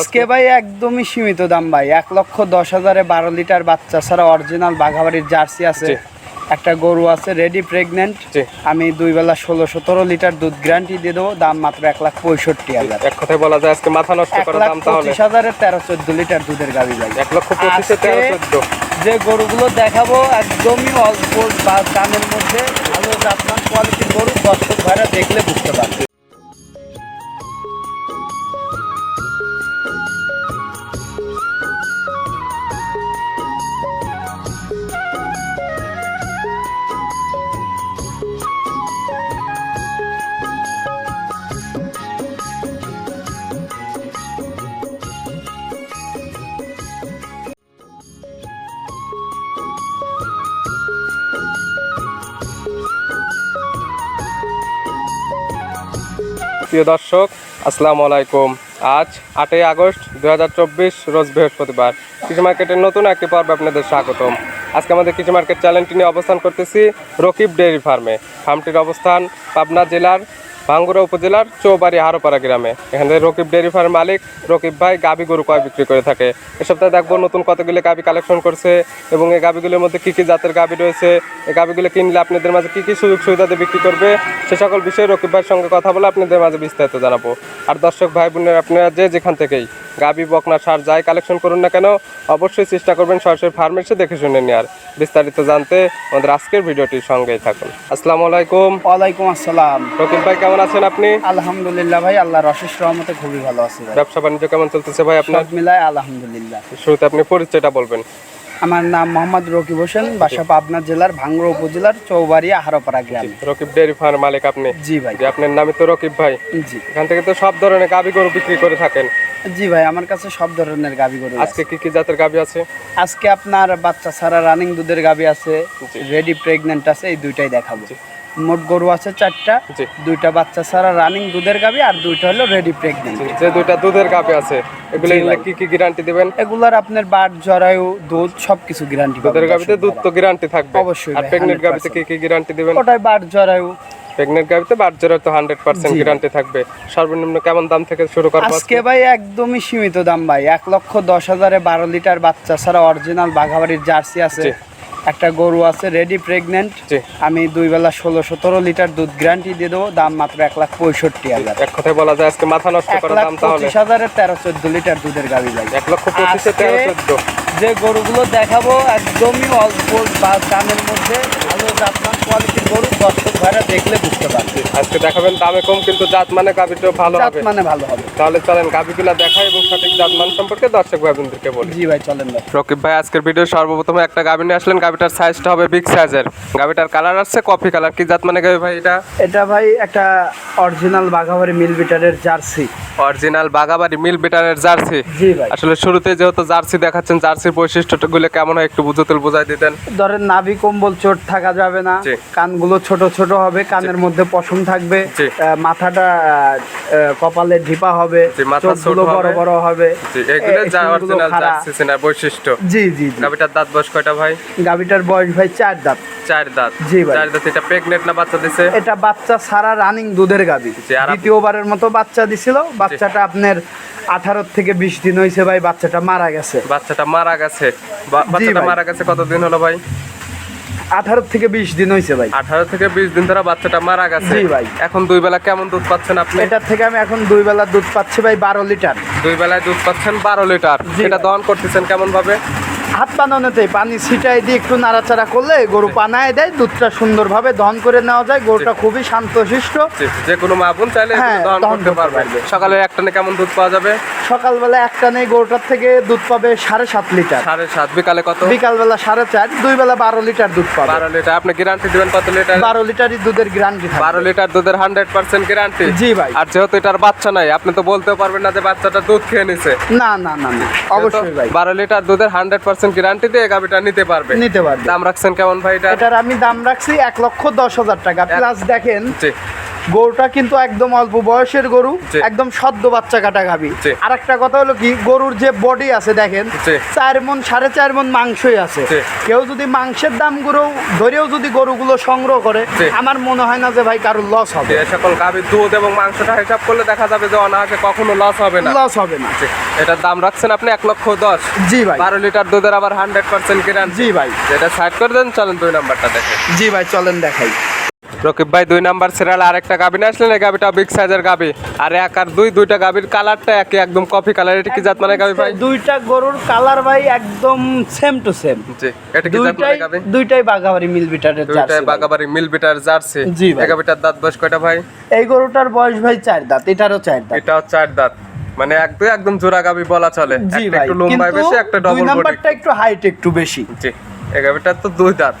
আজকে ভাই একদমই সীমিত দাম ভাই। এক লক্ষ দশ হাজারে বারো লিটার বাচ্চা ছাড়া অরিজিনাল বাঘাবাড়ির জার্সি আছে। একটা গরু আছে রেডি প্রেগনেন্ট আমি দুই বেলা ষোলো সতেরো লিটার দুধ গ্যারান্টি দিয়ে দেবো দাম মাত্র এক লাখ পঁয়ষট্টি হাজার। এক কথায় বলা যায় আজকে মাথা নষ্ট করা দাম তাহলে। পঁচিশ হাজারে তেরো চোদ্দ লিটার দুধের গাবি ভাই। এক লক্ষ পঁচিশে তেরো চোদ্দ। যে গরুগুলো দেখাবো একদমই অল্প বা দামের মধ্যে ভালো কোয়ালিটির গরু দর্শক ভাইরা দেখলে বুঝতে পারবে। প্রিয় দর্শক, আসসালামু আলাইকুম। আজ আটই আগস্ট দু হাজার চব্বিশ, রোজ বৃহস্পতিবার। কৃষি মার্কেটের নতুন একটি পর্ব আপনাদের স্বাগতম। আজকে আমাদের কৃষি মার্কেট চ্যানেলটি নিয়ে অবস্থান করতেছি রকিব ডেয়ারি ফার্মে। ফার্মটির অবস্থান পাবনা জেলার ভাঙ্গুড়া উপজেলার চৌবাড়ি হারোপাড়া গ্রামে। এখানে রকিব ডেয়ারি ফার্ম মালিক রকিব ভাই গাবি গরু কয় বিক্রি করে থাকে। এ সপ্তাহে দেখব নতুন কতগুলি গাবি কালেকশন করছে এবং এই গাবিগুলির মধ্যে কী কী জাতের গাবি রয়েছে। এই গাবিগুলো কিনলে আপনাদের মাঝে কী কী সুযোগ সুবিধাতে বিক্রি করবে সে সকল বিষয়ে রকিব ভাইয়ের সঙ্গে কথা বলে আপনাদের মাঝে বিস্তারিত জানাব। আর দর্শক ভাই বোনের আপনারা যে যেখান থেকেই গাবি বকনা সার যাই কালেকশন করুন না কেন অবশ্যই চেষ্টা করবেন সরাসরি ফার্মে এসে দেখে শুনে নেওয়ার। বিস্তারিত জানতে আমাদের আজকের ভিডিওটির সঙ্গেই থাকুন। আসসালামু আলাইকুম। ওয়ালাইকুম আসসালাম। রকিব ভাই কেমন আছেন আপনি? আলহামদুলিল্লাহ ভাই আল্লাহর অশেষ রহমতে খুবই ভালো আছে ভাই। ব্যবসা বাণিজ্য কেমন চলতেছে ভাই আপনার? মিলায় আলহামদুলিল্লাহ। শুরুতে আপনি পরিচয়টা বলবেন। আমার নাম মোহাম্মদ রকিব হোসেন বাসা পাবনা জেলার ভাঙ্গুড়া উপজেলার চৌবাড়িয়া হারোপাড়া গ্রামে। রকিব ডেয়ারি ফার্ম মালিক আপনি। জি ভাই। যে আপনার নামই তো রকিব ভাই। জি। এখান থেকে তো সব ধরনের গাবি গরু বিক্রি করে থাকেন। জি ভাই আমার কাছে সব ধরনের গাবি গরু আজকে কি কি জাতের গাবি আছে? আজকে আপনার বাচ্চা ছাড়া রানিং দুধের গাবি আছে রেডি প্রেগন্যান্ট আছে এই দুইটাই দেখাবো। মোট গরু আছে চারটা। দুইটা বাচ্চা ছাড়া রানিং দুধের গাবি আর দুইটা হলো রেডি প্রেগনেন্ট যে দুইটা দুধের গাবি আছে এগুলো কি কি গ্যারান্টি দিবেন? এগুলার আপনার বাট জরায়ু দুধ সবকিছু গ্যারান্টি দুধের গাবিতে দুধ তো গ্যারান্টি থাকবে। অবশ্যই আর প্রেগনেন্ট গাবিতে কি কি গ্যারান্টি দিবেন? ওটাই বাট জরায়ু প্রেগনেন্ট গাবিতে বাচ্চারা তো হান্ড্রেড পার্সেন্ট জি। গ্যারান্টি থাকবে। সর্বনিম্ন কেমন দাম থেকে শুরু করব আজকে ভাই একদমই সীমিত দাম ভাই এক লক্ষ দশ হাজারে বারো লিটার বাচ্চা ছাড়া অরিজিনাল বাঘাবাড়ির জার্সি আছে। একটা গরু আছে রেডি প্রেগনেন্ট আমি দুই বেলা ষোলো সতেরো লিটার দুধ গ্যারান্টি দিয়ে দেবো দাম মাত্র এক লাখ পঁয়ষট্টি হাজার। এক কথায় বলা যায় আজকে মাথা নষ্ট করার করা দাম তাহলে। পঁচিশ হাজারে তেরো চোদ্দ লিটার দুধের গাড়ি লাগে এক লক্ষ পঁচিশে তেরো চোদ্দ। যে গরুগুলো দেখাবো একদমই অল্প বা দামের মধ্যে ভালো আপনার কোয়ালিটির গরু দর্শক ভাড়া দেখলে বুঝতে পারবে। আজকে দেখাবেন দামে কম কিন্তু জাত মানে গাবিটাও ভালো জাত হবে। মানে ভালো হবে। তাহলে চলেন গাবিগুলা দেখাই এবং সঠিক জাত মান সম্পর্কে দর্শক ভাইবোনদেরকে বলি। জি ভাই চলেন ভাই। রকিব ভাই আজকের ভিডিও সর্বপ্রথমে একটা গাবি নিয়ে আসলেন। গাবিটার সাইজটা হবে বিগ সাইজের গাবিটার কালার আসছে কফি কালার কি জাত মানে গাবি ভাই এটা? এটা ভাই একটা অরিজিনাল বাঘাবাড়ি মিল বিটারের জার্সি। অরিজিনাল বাগাবাড়ি মিল বিটারের জার্সি। জি ভাই। আসলে শুরুতে যেহেতু জার্সি দেখাচ্ছেন জার্সির বৈশিষ্ট্যগুলো কেমন হয় একটু বুঝতেল বোঝাই দিতেন। ধরেন নাভি কম্বল চোট থাকা যাবে না। কানগুলো ছোট ছোট হবে কানের মধ্যে পশম থাকবে মাথাটা কপালে ঢিপা হবে চোখগুলো বড় বড় হবে। এগুলো যা অরিজিনাল জার্সি চেনার বৈশিষ্ট্য। জি জি গাবিটার দাঁত বয়স কয়টা ভাই? বয়স ভাই চার দাঁত। চার দাঁত। জি ভাই। চার দাঁত এটা প্রেগনেন্ট না বাচ্চা দিছে? এটা বাচ্চা সারা রানিং দুধের আর দ্বিতীয়বারের মতো বাচ্চা দিছিল। বাচ্চাটা আপনার আঠারো থেকে বিশ দিন হয়েছে ভাই বাচ্চাটা মারা গেছে। বাচ্চাটা মারা গেছে। বাচ্চাটা মারা গেছে কতদিন হলো ভাই? আঠারো থেকে বিশ দিন হয়েছে ভাই। আঠারো থেকে বিশ দিন ধরে বাচ্চাটা মারা গেছে। ভাই। এখন দুই বেলা কেমন দুধ পাচ্ছেন আপনি? এটার থেকে আমি এখন দুই বেলা দুধ পাচ্ছি ভাই বারো লিটার। দুই বেলায় দুধ পাচ্ছেন বারো লিটার। এটা দহন করতেছেন কেমন ভাবে হাত পানানোতে পানি ছিটাই দিয়ে একটু নাড়াচাড়া করলে গরু পানায় দেয় দুধটা সুন্দরভাবে দহন করে নেওয়া যায় গরুটা খুবই শান্তশিষ্ট। যে- কোনো মা বোন চাইলে হ্যাঁ, দহন করতে পারবে। সকালে একটানে কেমন দুধ পাওয়া যাবে? সকালবেলা একটা নেই গরুটার থেকে দুধ পাবে সাড়ে সাত লিটার। সাড়ে সাত বিকালে কত? বিকালবেলা সাড়ে চার দুই বেলা বারো লিটার দুধ পাবে। বারো লিটার। আপনি গ্যারান্টি দিবেন কত লিটার? বারো লিটারই দুধের গ্যারান্টি বারো লিটার দুধের হান্ড্রেড পার্সেন্ট গ্যারান্টি জি ভাই। আর যেহেতু এটার বাচ্চা নাই আপনি তো বলতেও পারবেন না যে বাচ্চাটা দুধ খেয়ে নিছে। না না না না। অবশ্যই ভাই। বারো লিটার দুধের হান্ড্রেড পার্সেন্ট গ্যারান্টি এক গাবিটা নিতে পারবে। নিতে পারবে। দাম রাখছেন কেমন ভাই এটা? এটার আমি দাম রাখছি এক লক্ষ দশ হাজার টাকা। প্লাস দেখেন গরুটা কিন্তু একদম অল্প বয়সের গরু একদম সদ্য বাচ্চা কাটা গাবি। আর একটা কথা হলো কি গরুর যে বডি আছে দেখেন। চার মন সাড়ে চার মন মাংসই আছে। কেউ যদি মাংসের দামগুলো ধরেও যদি গরুগুলো সংগ্রহ করে আমার মনে হয় না যে ভাই কারোর লস হবে। সকল গাভীর দুধ এবং মাংসটা হিসাব করলে দেখা যাবে যে অনায়াসে কখনো লস হবে না। লস হবে না। এটার দাম রাখছেন আপনি এক লক্ষ দশ। জি ভাই। বারো লিটার দুধের আবার হান্ড্রেড পার্সেন্ট গ্যারান্টি জি ভাই। যেটা সাইড করে দেন চলেন দুই নাম্বারটা দেখে জি ভাই চলেন দেখাই। রকিব ভাই দুই নাম্বার সিরিয়াল আরেকটা গাবি নিয়ে আসলেন এই গাবিটা বিগ সাইজের গাবি আর এক আর দুই দুইটা গাবির কালারটা একই একদম কফি কালার এটা কি জাত মানে গাবি ভাই? দুইটা গরুর কালার ভাই একদম সেম টু সেম জি এটা কি জাত মানে দুইটাই গাবি দুইটাই বাগাবাড়ি মিল বিটারের দুইটাই জার্সি ভাই। বাগাবাড়ি মিল বিটার জার্সি। জি। এই গাবিটার দাঁত বয়স কয়টা ভাই? এই গরুটার বয়স ভাই চার দাঁত এটারও চার দাঁত। এটাও চার দাঁত। মানে এক দুই একদম জোড়া গাবি বলা চলে। একটা একটু লম্বা বেশি একটা ডবল বডি নাম্বারটা একটু হাইট একটু বেশি। জি। এটা তো দুই দাঁত।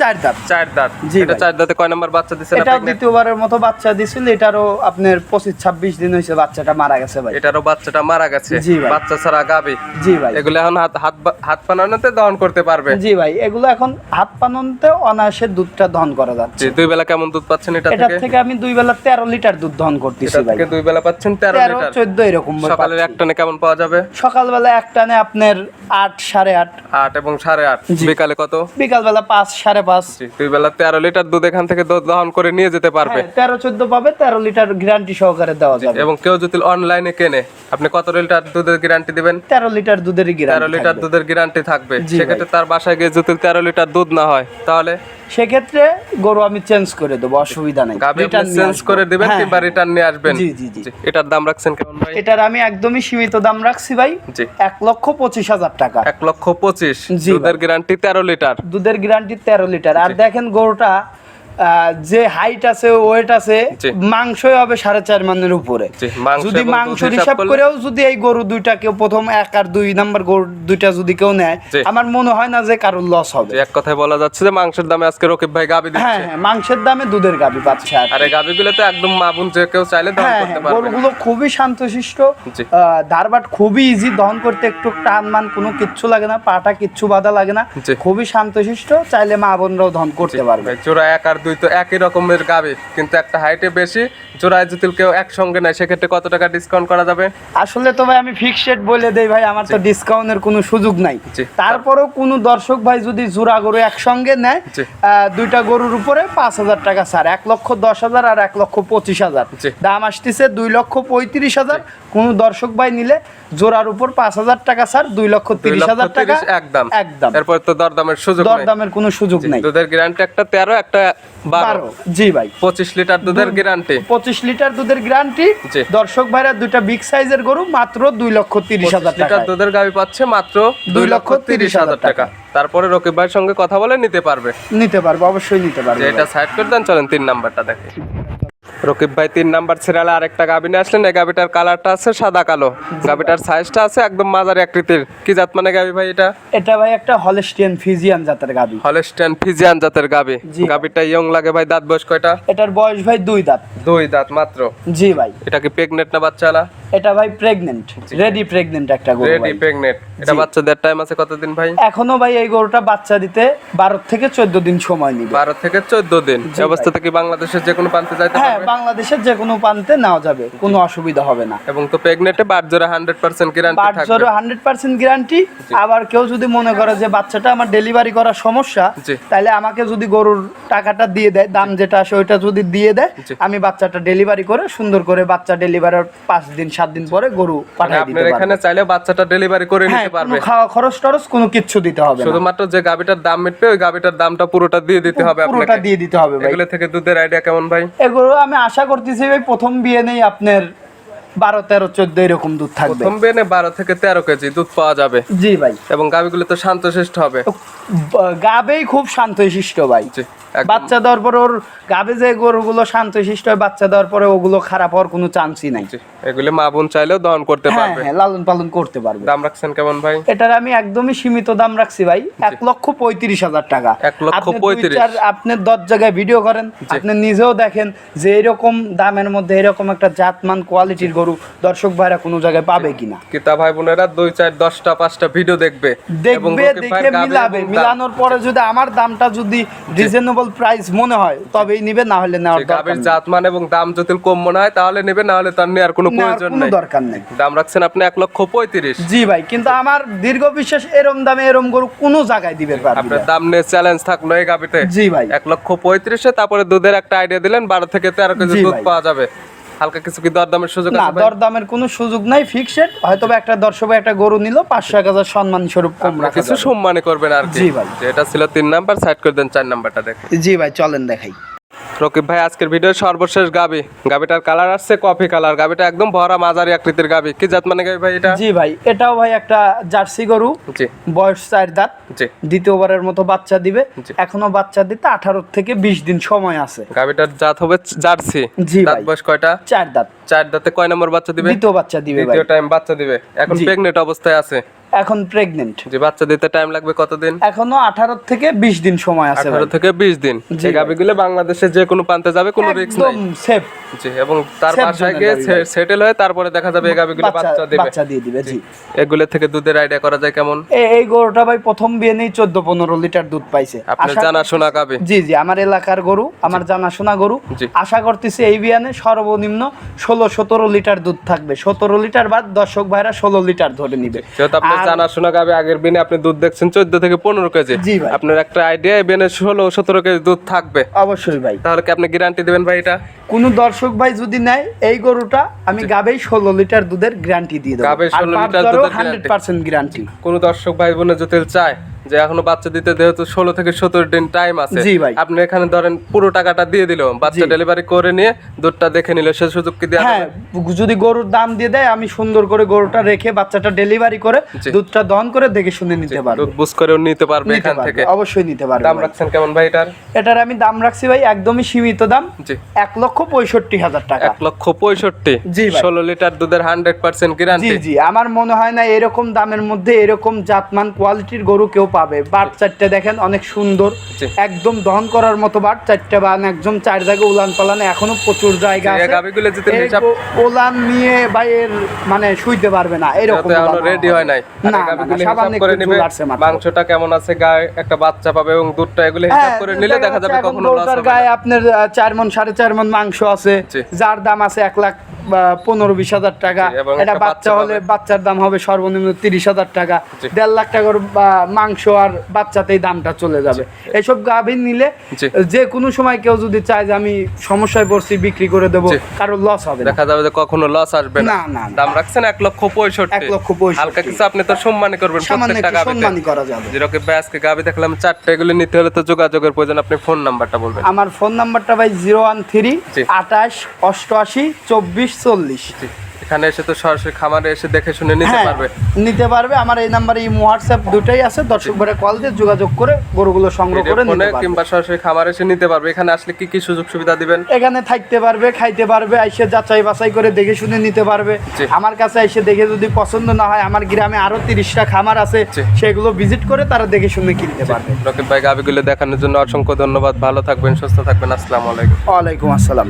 চার দাঁত। চার দাঁত। জি এটা চার দাঁতে কয় নাম্বার বাচ্চা দিছে এটা দ্বিতীয়বারের মতো বাচ্চা দিছিল এটারও আপনার 25 26 দিন হইছে বাচ্চাটা মারা গেছে ভাই। এটারও বাচ্চাটা মারা গেছে। বাচ্চা ছাড়া গাবে। জি ভাই। এগুলো এখন হাত হাত হাত পানানোতে দহন করতে পারবে। জি ভাই এগুলো এখন হাত পানানোতে অনায়াসে দুধটা দহন করা যাচ্ছে। দুই বেলা কেমন দুধ পাচ্ছেন এটা থেকে? এটা থেকে আমি দুই বেলা 13 লিটার দুধ দহন করতেছি ভাই। দুই বেলা পাচ্ছেন 13 লিটার। 14 এরকম সকালে এক টানে কেমন পাওয়া যাবে? সকালবেলা এক টানে আপনার 8 8.5 8 এবং 8.5 বিকালে কত? বিকাল বেলা পাঁচ সাড়ে পাঁচ। দুই বেলা তেরো লিটার দুধ এখান থেকে দুধ দহন করে নিয়ে যেতে পারবে। হ্যাঁ, তেরো চোদ্দ পাবে তেরো লিটার গ্যারান্টি সহকারে দেওয়া যাবে। এবং কেউ যদি অনলাইনে কেনে আপনি কত লিটার দুধের গ্যারান্টি দিবেন? তেরো লিটার দুধের তেরো লিটার দুধের গ্যারান্টি থাকবে। সেক্ষেত্রে তার বাসায় গিয়ে যদি তেরো লিটার দুধ না হয় তাহলে? সেক্ষেত্রে গরু আমি চেঞ্জ করে দেবো অসুবিধা নেই। চেঞ্জ করে দিবেন হ্যাঁ, কিংবা রিটার্ন নিয়ে আসবেন। জি জি জি। এটার দাম রাখছেন কেমন ভাই? এটার আমি একদমই সীমিত দাম রাখছি ভাই। জি। এক লক্ষ পঁচিশ হাজার টাকা। এক লক্ষ পঁচিশ। দুধের গ্যারান্টি তেরো লিটার। দুধের গ্যারান্টি তেরো লিটার। আর দেখেন গরুটা যে হাইট আছে ওয়েট আছে মাংসই হবে সাড়ে চার মানের উপরে। যদি মাংস হিসাব করেও যদি এই গরু দুইটা কেউ প্রথম এক আর দুই নাম্বার গরু দুইটা যদি কেউ নেয় আমার মনে হয় না যে কারোর লস হবে। এক কথায় বলা যাচ্ছে যে মাংসের দামে আজকে রকিব ভাই গাবি হ্যাঁ দিচ্ছে। হ্যাঁ মাংসের দামে দুধের গাবি পাচ্ছে আর আর এই গাবিগুলো তো একদম মাবুন যে কেউ চাইলে দহন হ্যাঁ করতে হ্যাঁ পারবে গরুগুলো খুবই শান্তশিষ্ট। ধারবাট খুবই ইজি দহন করতে একটু টান মান কোনো কিচ্ছু লাগে না পাটা কিচ্ছু বাধা লাগে না। খুবই শান্তশিষ্ট চাইলে মা বোনরাও দহন করতে পারবে। জোড়া এক আর দুই তো একই রকমের গাবি কিন্তু একটা হাইটে বেশি জোড়ায় যদি কেউ একসঙ্গে নেয় সেক্ষেত্রে কত টাকা ডিসকাউন্ট করা যাবে? আসলে তো ভাই আমি ফিক্সড রেট বলে দেই ভাই আমার তো ডিসকাউন্টের কোনো সুযোগ নাই। তারপরেও কোনো দর্শক ভাই যদি জোড়া গরু একসঙ্গে নেয় দুইটা গরুর উপরে পাঁচ হাজার টাকা স্যার এক লক্ষ দশ হাজার আর এক লক্ষ পঁচিশ হাজার। দাম আসতেছে দুই লক্ষ পঁয়ত্রিশ হাজার। কোনো দর্শক ভাই নিলে জোড়ার উপর পাঁচ হাজার টাকা স্যার দুই লক্ষ তিরিশ হাজার টাকা একদম। একদম। এরপর তো দরদামের সুযোগ দরদামের কোনো সুযোগ নাই। দুধের গ্যারান্টি একটা তেরো একটা বারো। জি ভাই। পঁচিশ লিটার দুধের গ্যারান্টি পঁচিশ লিটার দুধের গ্যারান্টি। দর্শক ভাইরা দুইটা বিগ সাইজের গরু মাত্র দুই লক্ষ তিরিশ হাজার লিটার দুধের গাবি পাচ্ছে মাত্র দুই লক্ষ তিরিশ হাজার টাকা। তারপরে রকিব ভাইয়ের সঙ্গে কথা বলে নিতে পারবে। নিতে পারবে অবশ্যই নিতে পারবে এটা সাইড করে দেন চলেন তিন নাম্বারটা দেখে। রকিব ভাই তিন নাম্বার সিরিয়ালে আরেকটা গাবি নিয়ে আসলেন। এই গাবিটার কালারটা আছে সাদা কালো। গাবিটার সাইজটা আছে একদম মাঝারি আকৃতির। কি জাত মানে গাবি ভাই এটা? এটা ভাই একটা হলস্টিয়ান ফিজিয়ান জাতের গাবি হলস্টাইন ফিজিয়ান জাতের গাবি। গাবিটা ইয়ং লাগে ভাই দাঁত বয়স কয়টা? এটার বয়স ভাই দুই দাঁত। দুই দাঁত মাত্র? জি ভাই। এটা কি প্রেগনেন্ট না বাচ্চালা? এটা ভাই প্রেগনেন্ট রেডি প্রেগনেন্ট একটা গরু রেডি। প্রেগনেন্ট এটা বাচ্চা বাচ্চাদের টাইম আছে কতদিন ভাই? এখনও ভাই এই গরুটা বাচ্চা দিতে বারো থেকে চোদ্দ দিন সময় নিবে। বারো থেকে চোদ্দ দিন। জি এই অবস্থাতে কি বাংলাদেশের যে কোনো প্রান্তে যাইতে হ্যাঁ পারবে? বাংলাদেশের যে কোনো প্রান্তে নেওয়া যাবে কোনো অসুবিধা হবে না। এবং তো প্রেগনেন্টে বাট জোড়া হান্ড্রেড পার্সেন্ট গ্যারান্টি বাচ্চারও হান্ড্রেড পার্সেন্ট গ্যারান্টি আবার কেউ যদি মনে করে যে বাচ্চাটা আমার ডেলিভারি করার সমস্যা তাহলে আমাকে যদি গরুর টাকাটা দিয়ে দেয় দাম যেটা আসে ওইটা যদি দিয়ে দেয় আমি বাচ্চাটা ডেলিভারি করে সুন্দর করে বাচ্চা ডেলিভারির পাঁচ দিন সাত দিন পরে গরু মানে পাঠিয়ে দিতে আপনার এখানে চাইলে বাচ্চাটা ডেলিভারি করে হ্যাঁ নিতে পারবে। খাওয়া খরচ টরচ কোনো কিচ্ছু দিতে হবে শুধুমাত্র যে গাবিটার দাম মিটবে ওই গাবিটার দামটা পুরোটা দিয়ে দিতে হবে আপনাকে। পুরোটা দিয়ে দিতে হবে ভাই। এগুলো থেকে দুধের আইডিয়া কেমন ভাই? এগুলো আমি আশা করতেছি ভাই প্রথম বিয়ে নেই আপনার বারো তেরো চোদ্দ এরকম দুধ থাকবে। প্রথম বেনে বারো থেকে তেরো কেজি দুধ পাওয়া যাবে। জি ভাই। এবং গাভিগুলো তো শান্তশিষ্ট হবে। গাবেই খুব শান্তশিষ্ট ভাই। বাচ্চা দেওয়ার পরে ওর গাবে যে গরুগুলো শান্তশিষ্ট হয় বাচ্চা দেওয়ার পরে ওগুলো খারাপ হওয়ার কোনো চান্সই নাই। এগুলি মা বোন চাইলেও দহন করতে হ্যাঁ পারবে। হ্যাঁ লালন পালন করতে পারবে। দাম রাখছেন কেমন ভাই? এটার আমি একদমই সীমিত দাম রাখছি ভাই এক লক্ষ পঁয়ত্রিশ হাজার টাকা। এক লক্ষ পঁয়ত্রিশ। আপনি দশ জায়গায় ভিডিও করেন আপনি নিজেও দেখেন যে এরকম দামের মধ্যে এরকম একটা জাতমান কোয়ালিটির গরু দর্শক ভাইরা কোনো জায়গায় পাবে কিনা। কিতা ভাই বোনেরা দুই চার দশটা পাঁচটা ভিডিও দেখবে। দেখবে দেখে মিলাবে মিলানোর পরে যদি আমার দামটা যদি রিজনেবল প্রাইস মনে হয় তবেই নিবে না হলে নেওয়ার গাভীর। জাত মান এবং দাম যদি কম মনে হয় তাহলে নেবে না হলে তার নেওয়ার কোনো প্রয়োজন নেই। দরকার নেই। দাম রাখছেন আপনি এক লক্ষ পঁয়ত্রিশ। জি ভাই কিন্তু আমার দীর্ঘ বিশ্বাস এরম দামে এরম গরু কোনো জায়গায় দিবে পারবে আপনার দাম নিয়ে চ্যালেঞ্জ থাকল এই গাভীতে। জি ভাই। এক লক্ষ পঁয়ত্রিশে তারপরে দুধের একটা আইডিয়া দিলেন বারো থেকে তেরো কেজি দুধ পাওয়া যাবে। হালকা কিছু কি দরদামের সুযোগ না দরদামের কোনো সুযোগ নাই ফিক্সড হয়তো একটা দর্শক একটা গরু নিল পাঁচশো এক হাজার সম্মান স্বরূপ কম কিছু সম্মানে করবেন আর জি ভাই। এটা ছিল তিন নাম্বার সাইড করে দেন চার নাম্বারটা দেখেন। জি ভাই চলেন দেখাই। রকিব ভাই আজকের ভিডিওর সর্বশেষ গাবি। গাবিটার কালার আসছে কফি কালার গাবিটা একদম ভরা মাঝারি আকৃতির গাবি। কি জাত মানে গাবি ভাই এটা? জি ভাই এটাও ভাই একটা জার্সি গরু। জি। বয়স চার দাঁত। জি। দ্বিতীয়বারের মতো বাচ্চা দিবে। এখনও বাচ্চা দিতে আঠারো থেকে বিশ দিন সময় আছে। গাবিটার জাত হবে জার্সি। জি দাঁত। বয়স কয়টা? চার দাঁত। চার দাঁতে কয় নম্বর বাচ্চা দিবে? দ্বিতীয় বাচ্চা দিবে দ্বিতীয় টাইম বাচ্চা দিবে। এখন। প্রেগনেন্ট অবস্থায় আছে। এখন প্রেগনেন্ট যে বাচ্চা দিতে টাইম লাগবে কতদিন? এখনও আঠারো থেকে বিশ দিন সময় আছে আঠারো ভাই। থেকে বিশ দিন। জি এই ভাই। গাবিগুলো বাংলাদেশে যে কোনো প্রান্তে যাবে কোনো রিস্ক একদম সেফ জি এবং তার বাসায় গিয়ে সেটেল হয়ে তারপরে দেখা যাবে এই গাবিগুলো বাচ্চা বাচ্চা দিবে। বাচ্চা দিয়ে দিবে জি। এগুলো থেকে দুধের আইডিয়া করা যায় কেমন? এই গরুটা ভাই প্রথম লিটার দুধ পাইছে। আপনার জানাশোনা গাবি জি জি আমার এলাকার গরু আমার জানাশোনা গরু। আশা করতেছি এই বিয়ানে সর্বনিম্ন ষোলো সতেরো লিটার দুধ থাকবে। সতেরো লিটার বাদ দর্শক ভাইরা ষোলো লিটার ধরে নিবে। আর- জানাশোনা গাবে আগের বিনে আপনি দুধ দেখছেন চোদ্দ থেকে পনেরো কেজি। আপনার একটা আইডিয়া বিনে ষোলো সতেরো কেজি দুধ থাকবে। অবশ্যই ভাই। তাহলে কি আপনি গ্যারান্টি দেবেন ভাই এটা? কোন দর্শক ভাই যদি নেয় এই গরুটা আমি গাবে ষোলো লিটার দুধের গ্যারান্টি দিয়ে দেবো। গাবে 16 লিটার দুধের হান্ড্রেড। পার্সেন্ট গ্যারান্টি কোন দর্শক ভাই বোনে যদি চায় যে এখনও বাচ্চা দিতে যেহেতু ষোলো থেকে সতেরো দিন টাইম আছে আপনি এখানে ধরেন পুরো টাকাটা দিয়ে দিল বাচ্চা ডেলিভারি করে নিয়ে দুধটা দেখে নিল সে সুযোগ কি দেওয়া হ্যাঁ যদি গরুর দাম দিয়ে দেয় আমি সুন্দর করে গরুটা রেখে বাচ্চাটা ডেলিভারি করে দুধটা দহন করে দেখে শুনে নিতে পারব। দুধ বুঝ করেও নিতে পারবে এখান থেকে। অবশ্যই নিতে পারবে দাম রাখছেন কেমন ভাই এটার? এটার আমি দাম রাখছি ভাই একদমই সীমিত দাম জি। এক লক্ষ পঁয়ষট্টি হাজার টাকা। এক লক্ষ পঁয়ষট্টি। জি। ষোলো লিটার দুধের হান্ড্রেড পার্সেন্ট জি গ্যারান্টি জি আমার মনে হয় না এরকম দামের মধ্যে এরকম জাতমান কোয়ালিটির গরু কেউ পাবে। বাট চারটে দেখেন অনেক সুন্দর। একদম দহন করার মতো বাট চারটে বান একদম চার জায়গায় উলান পালানে এখনও প্রচুর জায়গা আছে। উলান নিয়ে ভাই এর মানে শুইতে পারবে না এরকম রেডি হয় নাই। না। মাংসটা কেমন আছে গায়ে একটা বাচ্চা পাবে এবং দুধটা এগুলো হিসাব হ্যাঁ, করে নিলে দেখা যাবে কখনো। গায়ে আপনার চার মন সাড়ে চার মন মাংস আছে যার দাম আছে এক লাখ পনেরো বিশ হাজার টাকা। এটা বাচ্চা হলে বাচ্চার দাম হবে সর্বনিম্ন তিরিশ হাজার টাকা। দেড় লাখ টাকার বা মাংস আর বাচ্চাতেই দামটা চলে যাবে। এসব গাভীর নিলে যে কোনো সময় কেউ যদি চায় যে আমি সমস্যায় পড়ছি বিক্রি করে দেবো কারও লস হবে দেখা যাবে যে কখনো লস আসবে না। না। দাম রাখছেন এক লক্ষ পঁয়ষট্টি। এক লক্ষ পঁয়ষট্টি। হালকা কিছু আপনি তো সম্মানই করবেন প্রত্যেকটা সম্মানই করা যাবে। যেরকম ভাই আজকে গাবি দেখলাম চারটে এগুলো নিতে হলে তো যোগাযোগের প্রয়োজন। আপনি ফোন নাম্বারটা বলবেন। আমার ফোন নাম্বারটা ভাই জিরো ওয়ান থ্রি। আঠাশ অষ্টআশি চব্বিশ চল্লিশ। এখানে এসে তো সরাসরি খামারে এসে দেখে শুনে নিতে হ্যাঁ, পারবে। নিতে পারবে। আমার এই নাম্বারে হোয়াটসঅ্যাপ দুটাই আছে। দর্শক ভাইরা কল দিয়ে যোগাযোগ করে গরুগুলো সংগ্রহ করে নিতে পারবে। কিংবা সরাসরি খামারে এসে নিতে পারবে। এখানে আসলে কি কি সুযোগ সুবিধা দিবেন? এখানে থাকতে পারবে খাইতে পারবে এসে যাচাই বাছাই করে দেখে শুনে নিতে পারবে। আমার কাছে এসে দেখে যদি পছন্দ না হয় আমার গ্রামে আরও তিরিশটা খামার আছে সেগুলো ভিজিট করে তারা দেখে শুনে কিনতে পারবে। রকিব ভাই গাবিগুলো দেখানোর জন্য অসংখ্য ধন্যবাদ। ভালো থাকবেন সুস্থ থাকবেন। আসসালামু আলাইকুম। ওয়ালাইকুম আসসালাম।